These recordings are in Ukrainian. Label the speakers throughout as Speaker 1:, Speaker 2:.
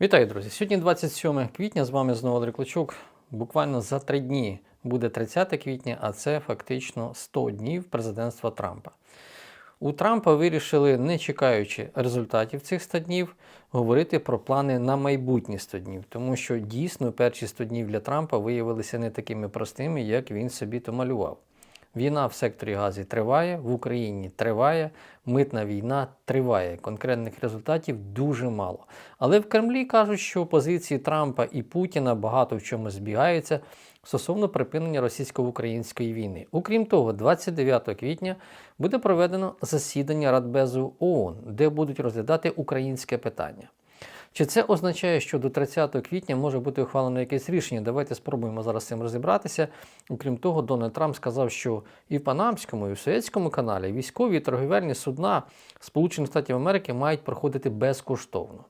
Speaker 1: Вітаю, друзі! Сьогодні 27 квітня, з вами знову Андрій Клочук. Буквально за три дні буде 30 квітня, а це фактично 100 днів президентства Трампа. У Трампа вирішили, не чекаючи результатів цих 100 днів, говорити про плани на майбутні 100 днів, тому що дійсно перші 100 днів для Трампа виявилися не такими простими, як він собі то малював. Війна в секторі Газі триває, в Україні триває, митна війна триває. Конкретних результатів дуже мало. Але в Кремлі кажуть, що позиції Трампа і Путіна багато в чому збігаються стосовно припинення російсько-української війни. Окрім того, 29 квітня буде проведено засідання Радбезу ООН, де будуть розглядати українське питання. Чи це означає, що до 30 квітня може бути ухвалено якесь рішення? Давайте спробуємо зараз цим розібратися. Окрім того, Дональд Трамп сказав, що і в Панамському, і в Суецькому каналі військові і торговельні судна Сполучених Штатів Америки мають проходити безкоштовно.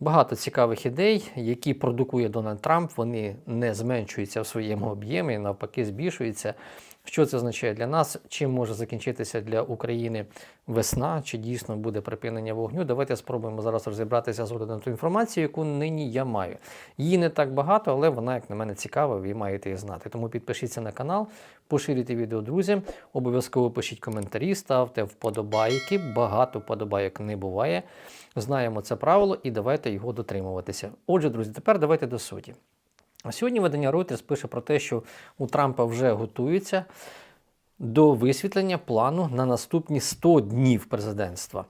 Speaker 1: Багато цікавих ідей, які продукує Дональд Трамп, вони не зменшуються в своєму об'ємі, навпаки, збільшуються. Що це означає для нас? Чим може закінчитися для України весна? Чи дійсно буде припинення вогню? Давайте спробуємо зараз розібратися з на ту інформацію, яку нині я маю. Її не так багато, але вона, як на мене, цікава, ви маєте її знати. Тому підпишіться на канал, поширюйте відео друзям, обов'язково пишіть коментарі, ставте вподобайки. Багато вподобайок не буває. Знаємо це правило і давайте його дотримуватися. Отже, друзі, тепер давайте до суті. А Сьогодні видання Reuters пише про те, що у Трампа вже готуються до висвітлення плану на наступні 100 днів президентства.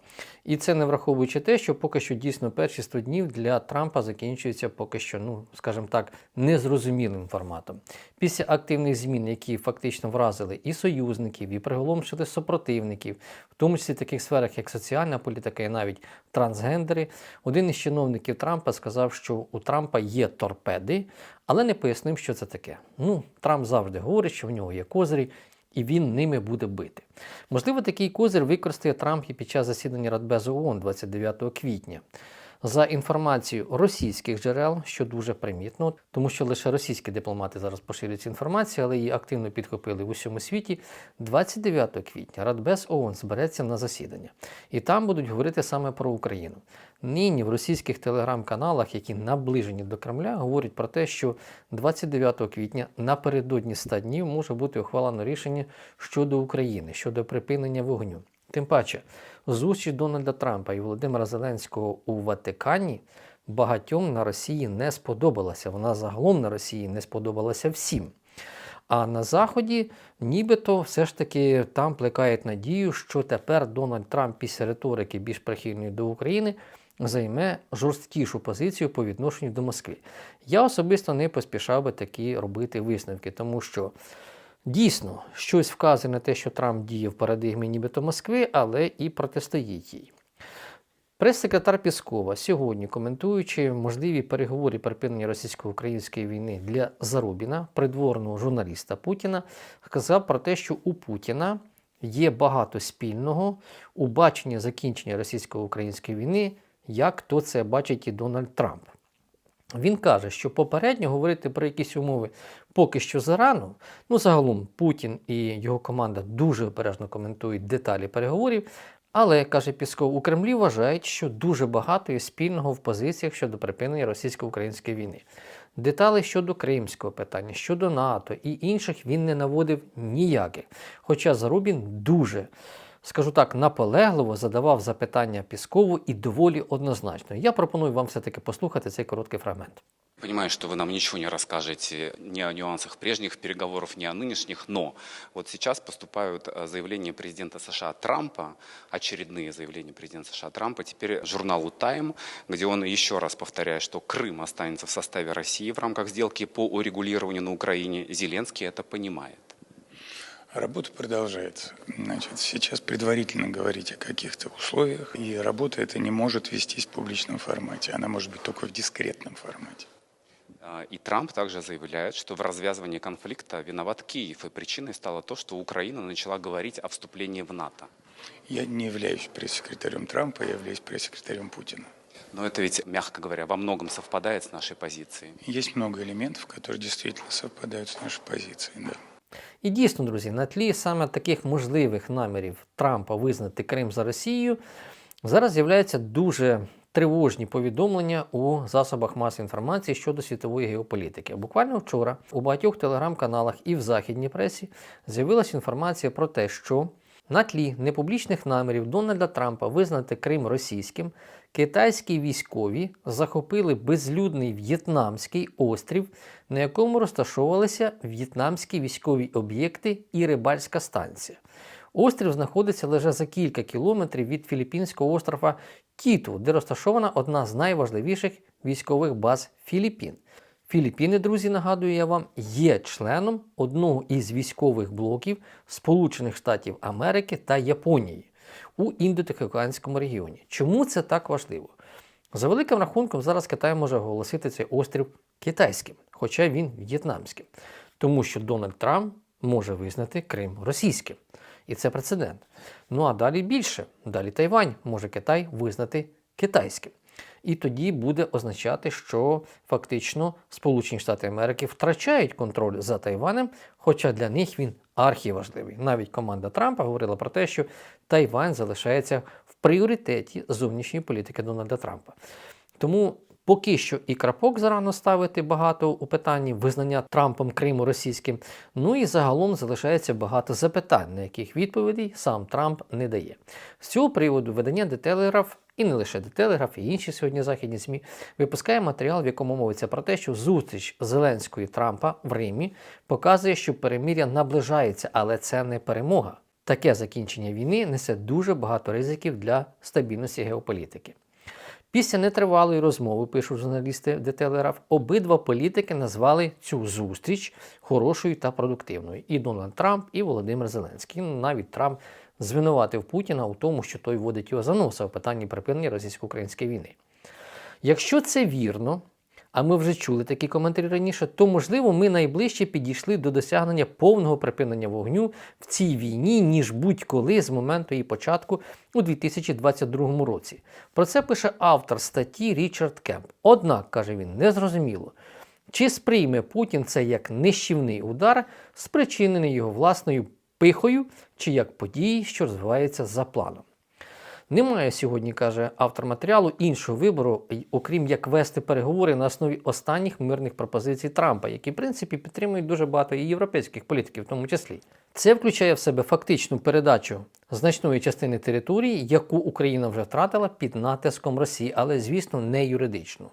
Speaker 1: І це не враховуючи те, що поки що дійсно перші 100 днів для Трампа закінчуються поки що, ну скажімо так, незрозумілим форматом. Після активних змін, які фактично вразили і союзників, і приголомшили супротивників, в тому числі в таких сферах, як соціальна політика і навіть трансгендери, один із чиновників Трампа сказав, що у Трампа є торпеди, але не пояснив, що це таке. Ну, Трамп завжди говорить, що в нього є козирі, і він ними буде бити. Можливо, такий козир використає Трамп і під час засідання Радбезу ООН 29 квітня. За інформацією російських джерел, що дуже примітно, тому що лише російські дипломати зараз поширюють інформацію, але її активно підхопили в усьому світі. 29 квітня Радбез ООН збереться на засідання, і там будуть говорити саме про Україну. Нині в російських телеграм-каналах, які наближені до Кремля, говорять про те, що 29 квітня напередодні 100 днів може бути ухвалено рішення щодо України, щодо припинення вогню. Тим паче, зустріч Дональда Трампа і Володимира Зеленського у Ватикані багатьом на Росії не сподобалася. Вона загалом на Росії не сподобалася всім. А на Заході, нібито, все ж таки там плекають надію, що тепер Дональд Трамп після риторики більш прихильної до України займе жорсткішу позицію по відношенню до Москви. Я особисто не поспішав би такі робити висновки, тому що дійсно щось вказує на те, що Трамп діє в парадигмі нібито Москви, але і протистоїть їй. Прес-секретар Піскова сьогодні, коментуючи можливі переговори припинення російсько-української війни для Зарубіна, придворного журналіста Путіна, сказав про те, що у Путіна є багато спільного у баченні закінчення російсько-української війни, як то це бачить і Дональд Трамп. Він каже, що попередньо говорити про якісь умови поки що зарано. Ну, загалом Путін і його команда дуже обережно коментують деталі переговорів. Але, каже Пісков, у Кремлі вважають, що дуже багато є спільного в позиціях щодо припинення російсько-української війни. Деталей щодо кримського питання, щодо НАТО і інших він не наводив ніяких. Хоча Зарубін дуже, скажу так, наполегливо задавав запитання Піскову і доволі однозначно. Я пропоную вам все-таки послухати цей короткий фрагмент.
Speaker 2: Понимаю, что вы нам ничего не расскажете ни о нюансах прежних переговоров, ни о нынешних, но вот сейчас поступают э, заявления президента США Трампа, очередные заявления президента США Трампа, теперь журналу Time, где он еще раз повторяет, что Крым останется в составе России в рамках сделки по урегулированию на Украине. Зеленский это понимает.
Speaker 3: Работа продолжается. Значит, сейчас предварительно говорить о каких-то условиях, и работа эта не может вестись в публичном формате, она может быть только в дискретном формате.
Speaker 2: А, И Трамп также заявляет, что в развязывании конфликта виноват Киев, и причиной стало то, что Украина начала говорить о вступлении в НАТО.
Speaker 3: Я не являюсь пресс-секретарем Трампа, я являюсь пресс-секретарем Путина.
Speaker 2: Но это ведь, мягко говоря, во многом совпадает с нашей позицией.
Speaker 3: Есть много элементов, которые действительно совпадают с нашей позицией. Да.
Speaker 1: І дійсно, друзі, на тлі саме таких можливих намірів Трампа визнати Крим за Росією, зараз з'являються дуже тривожні повідомлення у засобах масової інформації щодо світової геополітики. Буквально вчора у багатьох телеграм-каналах і в західній пресі з'явилася інформація про те, що на тлі непублічних намірів Дональда Трампа визнати Крим російським, китайські військові захопили безлюдний в'єтнамський острів, на якому розташовувалися в'єтнамські військові об'єкти і рибальська станція. Острів знаходиться лише за кілька кілометрів від філіппінського острова Тіту, де розташована одна з найважливіших військових баз Філіппін. Філіппіни, друзі, нагадую я вам, є членом одного із військових блоків Сполучених Штатів Америки та Японії у індотихоокеанському регіоні. Чому це так важливо? За великим рахунком, зараз Китай може оголосити цей острів китайським, хоча він в'єтнамським, тому що Дональд Трамп може визнати Крим російським. І це прецедент. Ну а далі більше. Далі Тайвань може Китай визнати китайським. І тоді буде означати, що фактично Сполучені Штати Америки втрачають контроль за Тайванем, хоча для них він архіважливий. Навіть команда Трампа говорила про те, що Тайвань залишається в пріоритеті зовнішньої політики Дональда Трампа. Тому поки що і крапок зарано ставити багато у питанні визнання Трампом Криму російським. Ну і загалом залишається багато запитань, на яких відповідей сам Трамп не дає. З цього приводу видання Telegraph, і не лише Telegraph, і інші сьогодні західні ЗМІ випускає матеріал, в якому мовиться про те, що зустріч Зеленського і Трампа в Римі показує, що перемир'я наближається, але це не перемога. Таке закінчення війни несе дуже багато ризиків для стабільності геополітики. Після нетривалої розмови, пишуть журналісти Telegraph, обидва політики назвали цю зустріч хорошою та продуктивною. І Дональд Трамп, і Володимир Зеленський. Ну, Навіть Трамп звинуватив Путіна у тому, що той водить його за носа в питанні припинення російсько-української війни. Якщо це вірно, а ми вже чули такі коментарі раніше, то можливо ми найближче підійшли до досягнення повного припинення вогню в цій війні, ніж будь-коли з моменту її початку у 2022 році. Про це пише автор статті Річард Кемп. Однак, каже він, незрозуміло, чи сприйме Путін це як нищівний удар, спричинений його власною пихою, чи як події, що розвиваються за планом. Немає сьогодні, каже автор матеріалу, іншого вибору, окрім як вести переговори на основі останніх мирних пропозицій Трампа, які, в принципі, підтримують дуже багато і європейських політиків, в тому числі. Це включає в себе фактичну передачу значної частини території, яку Україна вже втратила під натиском Росії, але, звісно, не юридично.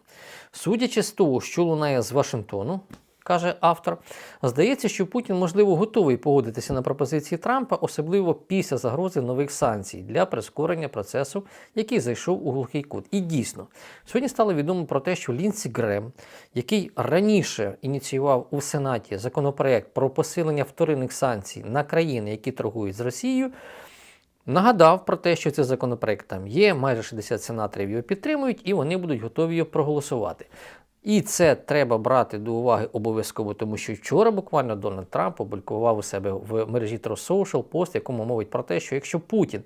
Speaker 1: Судячи з того, що лунає з Вашингтону, каже автор, здається, що Путін, можливо, готовий погодитися на пропозиції Трампа, особливо після загрози нових санкцій для прискорення процесу, який зайшов у глухий кут. І дійсно, сьогодні стало відомо про те, що Лінсі Грем, який раніше ініціював у Сенаті законопроект про посилення вторинних санкцій на країни, які торгують з Росією, Нагадав про те, що цей законопроект там є, майже 60 сенаторів його підтримують, і вони будуть готові його проголосувати. І це треба брати до уваги обов'язково, тому що вчора буквально Дональд Трамп опублікував у себе в мережі Truth Social пост, якому мовить про те, що якщо Путін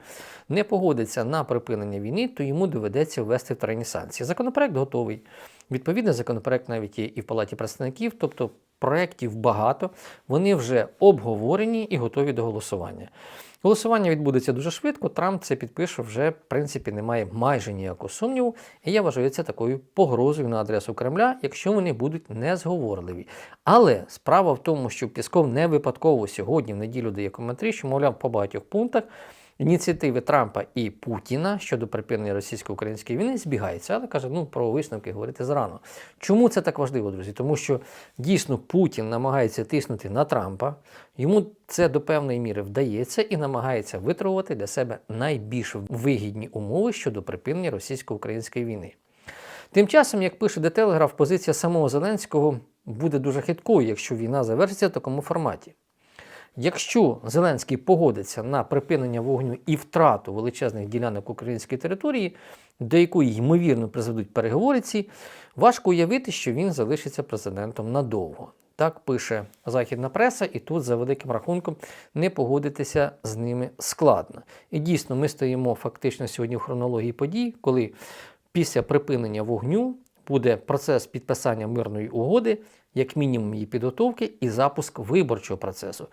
Speaker 1: не погодиться на припинення війни, то йому доведеться ввести вторинні санкції. Законопроект готовий. Відповідний законопроект навіть є і в Палаті представників, тобто проєктів багато, вони вже обговорені і готові до голосування. Голосування відбудеться дуже швидко. Трамп це підпише вже, в принципі, немає майже ніякого сумніву. І я вважаю це такою погрозою на адресу Кремля, якщо вони будуть незговорливі. Але справа в тому, що Пісков не випадково сьогодні, в неділю, дає коментарі, що, мовляв, по багатьох пунктах ініціативи Трампа і Путіна щодо припинення російсько-української війни збігаються. Але каже, ну про висновки говорити зарано. Чому це так важливо, друзі? Тому що дійсно Путін намагається тиснути на Трампа. Йому це до певної міри вдається і намагається витрувати для себе найбільш вигідні умови щодо припинення російсько-української війни. Тим часом, як пише Telegraph, позиція самого Зеленського буде дуже хиткою, якщо війна завершиться в такому форматі. Якщо Зеленський погодиться на припинення вогню і втрату величезних ділянок української території, до якої ймовірно призведуть переговори ці, важко уявити, що він залишиться президентом надовго. Так пише західна преса, і тут за великим рахунком не погодитися з ними складно. І дійсно, ми стоїмо фактично сьогодні в хронології подій, коли після припинення вогню буде процес підписання мирної угоди, як мінімум її підготовки і запуск виборчого процесу.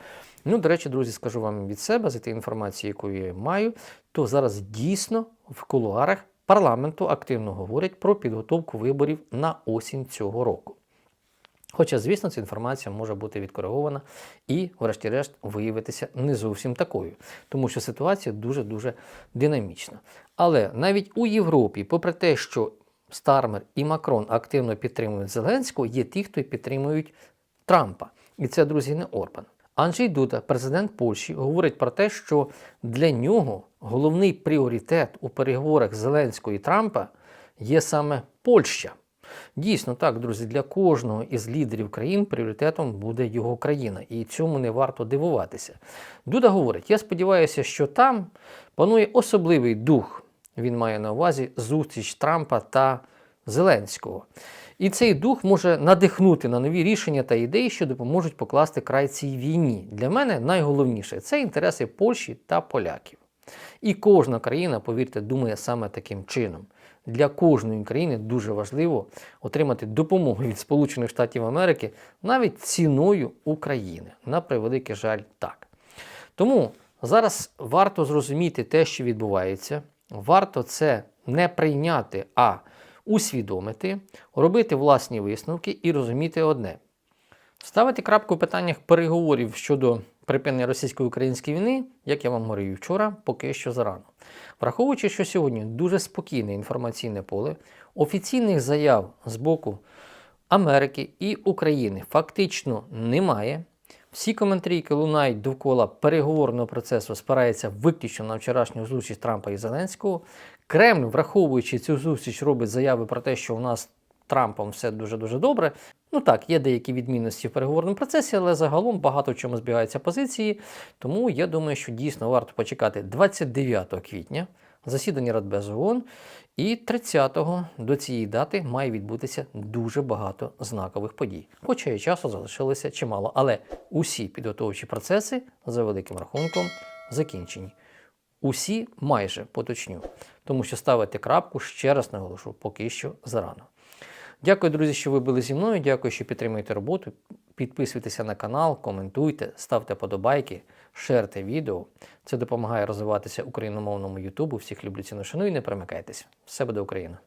Speaker 1: Ну, до речі, друзі, скажу вам від себе, за тією інформацією, яку я маю, то зараз дійсно в кулуарах парламенту активно говорять про підготовку виборів на осінь цього року. Хоча, звісно, ця інформація може бути відкоригована і, врешті-решт, виявитися не зовсім такою, тому що ситуація дуже-дуже динамічна. Але навіть у Європі, попри те, що Стармер і Макрон активно підтримують Зеленського, є ті, хто підтримують Трампа. І це, друзі, не Орбан. Анджей Дуда, президент Польщі, говорить про те, що для нього головний пріоритет у переговорах Зеленського і Трампа є саме Польща. Дійсно, так, друзі, для кожного із лідерів країн пріоритетом буде його країна, і цьому не варто дивуватися. Дуда говорить: я сподіваюся, що там панує особливий дух. Він має на увазі зустріч Трампа та Зеленського. І цей дух може надихнути на нові рішення та ідеї, що допоможуть покласти край цій війні. Для мене найголовніше це інтереси Польщі та поляків. І кожна країна, повірте, думає саме таким чином. Для кожної країни дуже важливо отримати допомогу від Сполучених Штатів Америки навіть ціною України. На превеликий жаль, так. Тому зараз варто зрозуміти те, що відбувається. Варто це не прийняти, а усвідомити, робити власні висновки і розуміти одне. Ставити крапку в питаннях переговорів щодо припинення російсько-української війни, як я вам говорив вчора, поки що зарано. Враховуючи, що сьогодні дуже спокійне інформаційне поле, офіційних заяв з боку Америки і України фактично немає. Всі коментарі, які лунають довкола переговорного процесу, спираються виключно на вчорашню зустріч Трампа і Зеленського. Кремль, враховуючи цю зустріч, робить заяви про те, що у нас Трампом все дуже-дуже добре. Ну так, є деякі відмінності в переговорному процесі, але загалом багато в чому збігаються позиції. Тому я думаю, що дійсно варто почекати 29 квітня засідання Радбезу ООН, і 30-го до цієї дати має відбутися дуже багато знакових подій. Хоча і часу залишилося чимало, але усі підготовчі процеси за великим рахунком закінчені. Усі майже поточню, тому що ставити крапку ще раз наголошу, поки що зарано. Дякую, друзі, що ви були зі мною. Дякую, що підтримуєте роботу. Підписуйтеся на канал, коментуйте, ставте подобайки, шерте відео. Це допомагає розвиватися україномовному Ютубу. Всіх люблю ціну шану і не перемикайтесь. Все буде Україна!